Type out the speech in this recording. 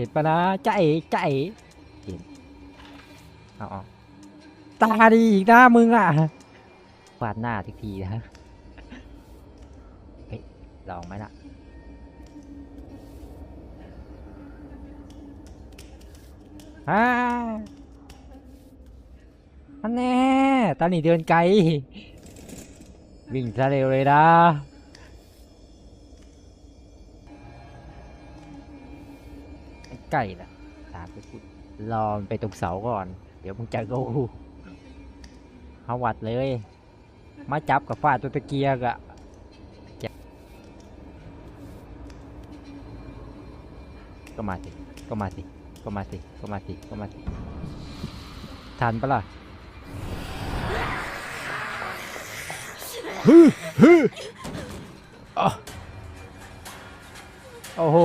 ห็นปะนะใจาเอ๋ใจาเอ๋เห็นเอาเอาตาดีอีกหน้ามึงอะฟาดหน้าทุกทีนะเฮ้ยลองไหมล่ะอ่าอันแน่ตาหนีเดินไกล วิ่งซะเร็วเลยนะ ไก่ละตามไปพูดรอมันไปตรงเสาก่อน เดี๋ยวมึงจะกูเอาวัดเลย มาจับกับฟาดตัวตะเกียกอะก็มาสิ ก็มาสิ ก็มาสิ ก็มาสิ ก็มาสิ ทันปะล่ะฮึฮึอะโอ้โห